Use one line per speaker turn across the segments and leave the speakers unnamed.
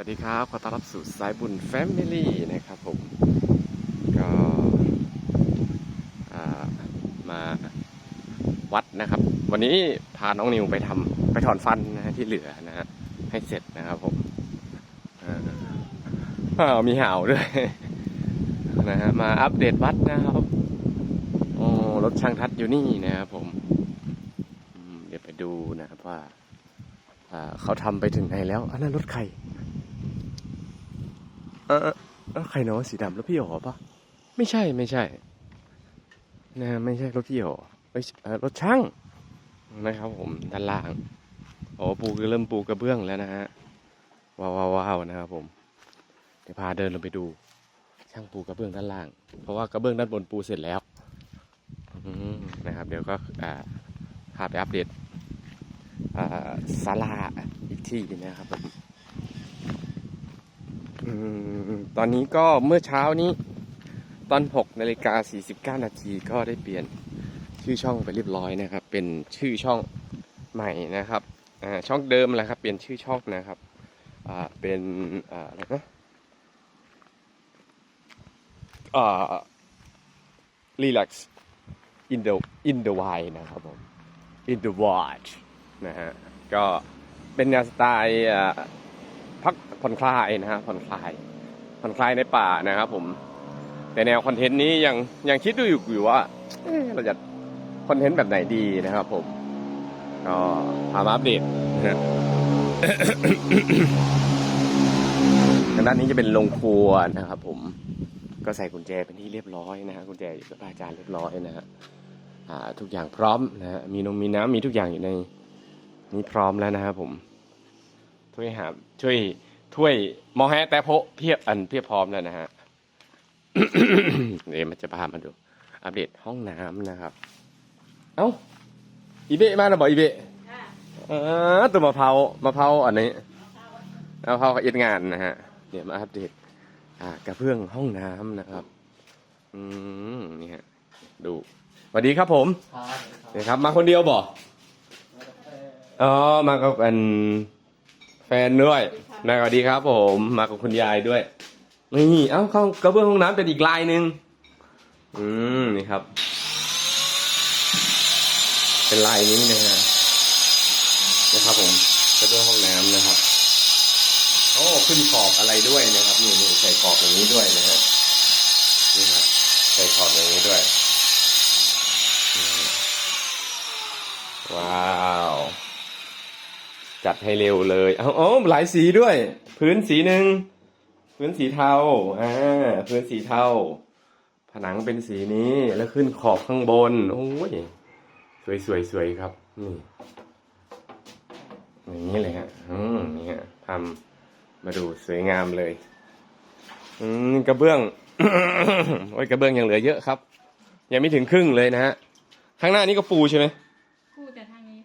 วัสดีครับ ขอต้อนรับสู่สายบุญแฟมิลี่นะครับผม ก็มาวัดนะครับ วันนี้พาน้องนิวไปทำไปถอนฟันนะที่เหลือนะฮะให้เสร็จนะครับผมอ่ามีห่าวด้วยนะฮะมาอัปเดตวัดนะครับโอ้รถช่างทัดอยู่นี่นะครับผมเดี๋ยวไปดูนะครับว่าอ่าเขาทำไปถึงไหนแล้วอันนั้นรถใคร เออเออใครเนาะสีดำรถพี่โอ๋ปะไม่ใช่ไม่ใช่ นะไม่ใช่รถพี่โอ๋ไม่ใช่เอ่อรถช่างนะครับผมด้านล่างโอ้ปูก็เริ่มปูกระเบื้องแล้วนะฮะว้าวว้าวาวนะครับผมเดี๋ยวพาเดินลงไปดู ช่างปูกระเบื้องด้านล่าง เพราะว่ากระเบื้องด้านบนปูเสร็จแล้วนะครับ เดี๋ยวก็อ่าพาไปอัปเดตอ่าศาลาอีกที่นะครับผม ตอนนี้ก็เมื่อเช้านี้ ตอน6นาฬิกา49นาทีก็ได้เปลี่ยนชื่อช่องไปเรียบร้อยนะครับ เป็นชื่อช่องใหม่นะครับช่องเดิมแหละครับเปลี่ยนชื่อช่องนะครับเป็นอะไรนะอ่า relax in the in the wild นะครับผม in the wild นะฮะก็เป็นแนวสไตล์ พักผ่อนคลายนะฮะผ่อนคลายผ่อนคลายในป่านะครับผมแต่แนวคอนเทนต์นี้ยังยังคิดดูอยู่อยู่ว่าเราจะคอนเทนต์แบบไหนดีนะครับผมก็พามาอัปเดตนะฮะทางด้านนี้จะเป็นโรงครัวนะครับผมก็ใส่กุญแจเป็นที่เรียบร้อยนะฮะกุญแจอยู่กับอาจารย์เรียบร้อยนะฮะทุกอย่างพร้อมนะฮะมีนมมีน้ำมีทุกอย่างอยู่ในนี้พร้อมแล้วนะครับผมช่วยหา ช่วยถ้วยหมอแฮแต่โพะเพียบอันเพียบพร้อมแล้วนะฮะเดี๋ยวมันจะพามาดู อัปเดตห้องน้ำนะครับ เอ้าอีเบะมาแล้วบอกอีเบะ
ค่ะ
อ่าตัวมะพร้าวมะพร้าวอันนี้มะพร้าวเอ็ดงานนะฮะเดี๋ยวมาอัปเดตอ่ากระเพื่องห้องน้ำนะครับ อืมนี่ฮะดูสวัสดีครับผมเดี๋ยวครับ มาคนเดียวบอกอ๋อมากับเป็น แฟนด้วยนะสวัสดีครับผมมากับคุณยายด้วยนี่เอ้าเข้ากระเบื้องห้องน้ำเป็นอีกลายหนึ่งอืมนี่ครับ เป็นลายนี้นะฮะนะครับผมกระเบื้องห้องน้ำนะครับโอ้ขึ้นขอบอะไรด้วยนะครับนี่นี่ใส่ขอบอย่างนี้ด้วยนะฮะนี่ครับใส่ขอบอย่างนี้ด้วยว้าว จัดให้เร็วเลยเอาอ๋อหลายสีด้วย พื้นสีหนึ่งพื้นสีเทาอ่าพื้นสีเทา ผนังเป็นสีนี้แล้วขึ้นขอบข้างบนโอ้ยสวยสวยสวยครับนี่อย่างนี้เลยฮะอืมนี่ฮะทำมาดูสวยงามเลย อืมกระเบื้องโอ้ยกระเบื้องยังเหลือเยอะครับ ยังไม่ถึงครึ่งเลยนะฮะข้างหน้านี้ก็ปูใช่ไหม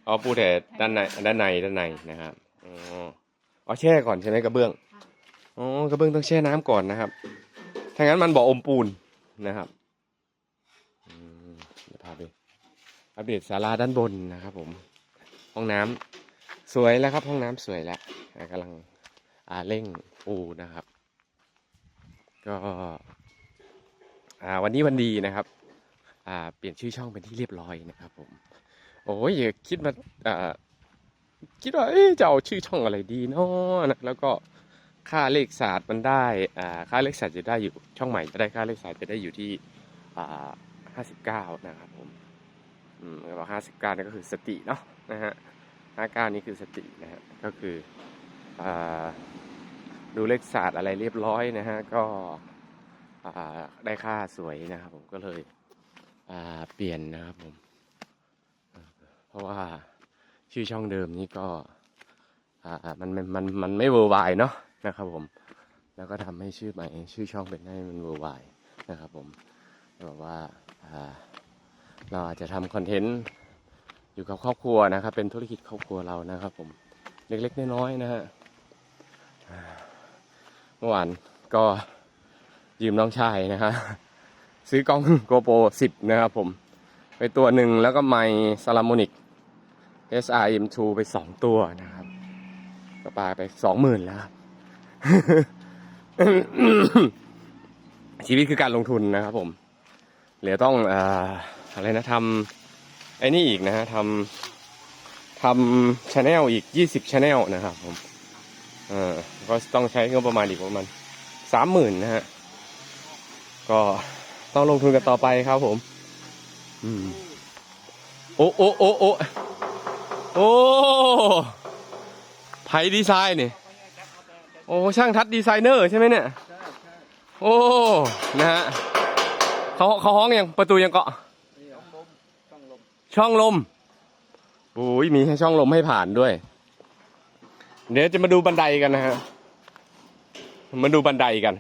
อ๋อปูแต่ด้านในด้านในด้านในนะครับอ๋ออ๋อแช่ก่อนใช่ไหมกระเบื้องอ๋อกระเบื้องต้องแช่น้ำก่อนนะครับถ้างั้นมันบอกอมปูนนะครับอืมเดี๋ยวพาไปอัปเดตศาลาด้านบนนะครับผมห้องน้ำสวยแล้วครับห้องน้ำสวยแล้วอ่ากำลังอ่าเร่งปูนะครับ ก็อ่าวันนี้วันดีนะครับอ่าเปลี่ยนชื่อช่องเป็นที่เรียบร้อยนะครับผม โอ้ยอย่าคิดมาอ่าคิดว่าเอ๊จะเอาชื่อช่องอะไรดีเนาะนะแล้วก็ค่าเลขศาสตร์มันได้อ่าค่าเลขศาสตร์จะได้อยู่ช่องใหม่จะได้ค่าเลขศาสตร์จะได้อยู่ที่อ่าห้าสิบเก้านะครับผมอืมแล้วห้าสิบเก้านี่ก็คือสติเนาะนะฮะห้าเก้านี่คือสตินะฮะก็คืออ่าดูเลขศาสตร์อะไรเรียบร้อยนะฮะก็อ่าได้ค่าสวยนะครับผมก็เลยอ่าเปลี่ยนนะครับผม เพราะว่าชื่อช่องเดิมนี่ก็อ่ามันมันมันมันไม่เวอร์ไวเนาะนะครับผม แล้วก็ทำให้ชื่อใหม่ชื่อช่องเป็นให้มันเวอร์ไวนะครับผมแบบว่าอ่าเราอาจจะทำคอนเทนต์อยู่กับครอบครัวนะครับ เป็นธุรกิจครอบครัวเรานะครับ ผมเล็กๆน้อยๆนะฮะเมื่อวานก็ยืมน้องชายนะฮะซื้อกล้องโกโปรสิบนะครับผม ไปตัวหนึ่งแล้วก็ไมค์ซาลามอนิก SRM2 ไปสองตัวนะครับก็ปาไปสองหมื่นแล้ว ชีวิตคือการลงทุนนะครับผมเหลือต้องอ่าอะไรนะทำไอ้นี่อีกนะฮะทำทำชาแนลอีกยี่สิบชาแนลนะครับผมเออก็ต้องใช้เงบประมาณอีกประมาณสามหมื่นนะฮะก็ต้องลงทุนกันต่อไปครับผม อืม โอ้โอ้โอ้โอ้ โอ้ไผ่ดีไซน์นี่โอ้ช่างทัดดีไซเนอร์ใช่ไหมเนี่ยโอ้นะฮะเขาเขาห้องยังประตูยังเกาะช่องลมโอ้ยมีให้ช่องลมให้ผ่านด้วย เดี๋ยวจะมาดูบันไดกันนะฮะมาดูบันไดกัน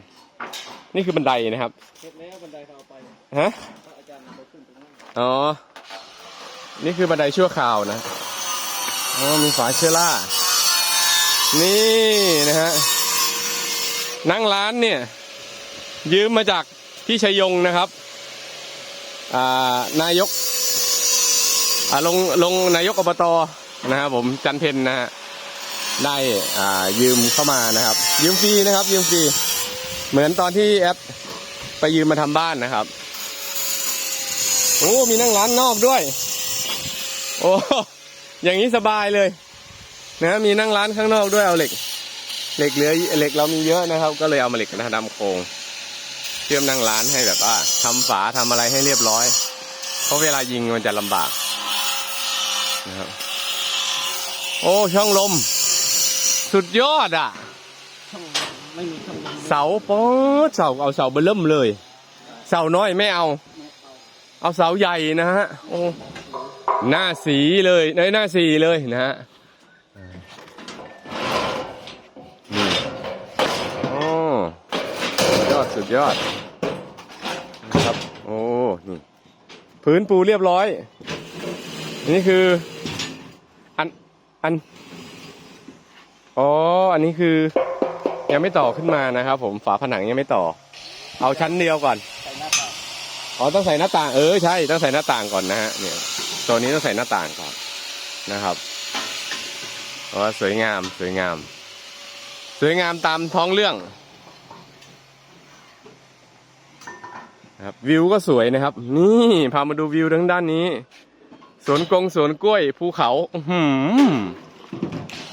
นี่คือบันไดนะครับ
เสร็จแล้วบันไดเขาเอาไป
ฮะ
พระอาจารย์เอาขึ้นตรงนั้น
อ๋อนี่คือบันไดชั่วคราวนะ อ๋อมีฝาเชอร่า นี่นะฮะนั่งร้านเนี่ย ยืมมาจากพี่ชัยยงนะครับ อ่านายกอ่าลงลงนายกอบตนะครับผมจันเพนนะฮะได้อ่ายืมเข้ามานะครับ ยืมฟรีนะครับ ยืมฟรีเหมือนตอนที่แอปไปยืมมาทำบ้านนะครับโอ้มีนั่งร้านนอกด้วย โอ้ อย่างนี้สบายเลยนะมีนั่งร้านข้างนอกด้วยเอาเหล็ก เหล็กเหลือเหล็กเรามีเยอะนะครับ ก็เลยเอามาเหล็กนะดำโครงเชื่อมนั่งร้านให้แบบว่าทำฝาทำอะไรให้เรียบร้อย เพราะเวลายิงมันจะลำบากนะครับโอ้ช่องลม สุดยอดอะ
ช่องไม่มีช่องลม
เสาป๊อดเสาเอาเสาเบอร์เริ่มเลย เสาน้อยไม่เอา
ไม่เอา
เอาเสาใหญ่นะฮะโอ้ หน้าสีเลยในหน้าสีเลยนะฮะนี่โอ้สุดยอดสุดยอดนะครับโอ้นี่พื้นปูเรียบร้อย นี่คืออันอันอ๋ออันนี้คือยังไม่ต่อขึ้นมานะครับ ผมฝาผนังยังไม่ต่อ เอาชั้นเดียวก่อน
ใส่หน้าต่าง
อ๋อต้องใส่หน้าต่างเออใช่ต้องใส่หน้าต่างก่อนนะฮะเนี่ย ตัวนี้ต้องใส่หน้าต่างก่อนนะครับเพราะว่าสวยงามสวยงาม สวยงามตามท้องเรื่องนะครับวิวก็สวยนะครับ นี่พามาดูวิวทั้งด้านนี้สวนกงสวนกล้วยภูเขาหืม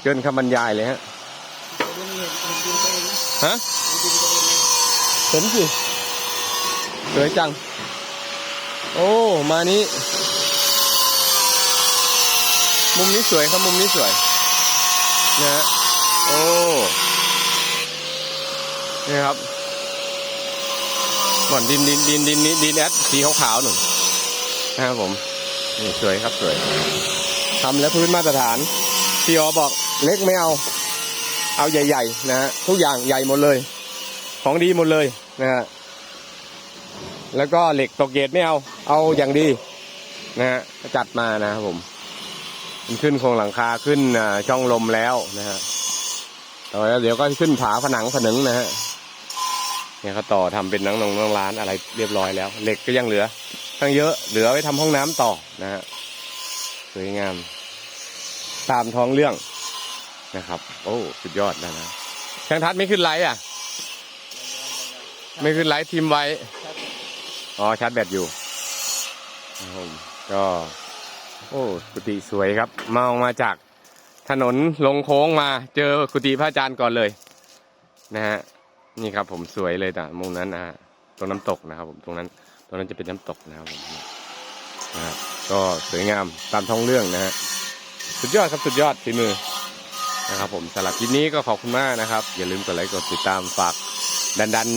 เกินคำบรรยายเลยฮะฮะ
เห็นดินตัวเองนะ
เห็นสิสวยจัง โอ้ มานี้ มุมนี้สวยครับมุมนี้สวยนะฮะโอ้นี่ครับหมอนดินดินดินดินดินดินแอดสีขาวๆหนึ่งนะครับผมนี่สวยครับสวยทำแล้วพื้นมาตรฐานพี่ออบอกเล็กไม่เอา เอาใหญ่ ๆ นะฮะทุกอย่างใหญ่หมดเลย ของดีหมดเลยนะฮะแล้วก็เหล็กตกเกตไม่เอา เอาอย่างดีนะฮะจัดมานะครับผม ขึ้นโครงหลังคาขึ้นช่องลมแล้วนะฮะต่อแล้วเดี๋ยวก็ขึ้นผาผนังผนึงนะฮะเนี่ยเขาต่อทำเป็นนังนงนังร้านอะไรเรียบร้อยแล้วเหล็กก็ยังเหลือทั้งเยอะเหลือไว้ทำห้องน้ำต่อนะฮะสวยงาม ตามท้องเรื่องนะครับ โอ้สุดยอดนะนะช่างทัดไม่ขึ้นไลท์อะ ไม่ขึ้นไลท์ทีมไว้อ๋อชาร์จแบตอยู่ก็ โอ้กุฏิสวยครับมองมาจากถนนลงโค้งมาเจอกุฏิพระอาจารย์ก่อนเลย นะฮะนี่ครับผมสวยเลยแต่มุมนั้นนะฮะตรงน้ำตกนะครับ ผมตรงนั้นตรงนั้นจะเป็นน้ำตกนะครับผมนะครับก็สวยงามตามท้องเรื่องนะฮะสุดยอดครับสุดยอดฝีมือนะครับผมสำหรับคลิปนี้ก็ขอบคุณมากนะครับ อย่าลืมกดไลค์กดติดตามฝากดันดัน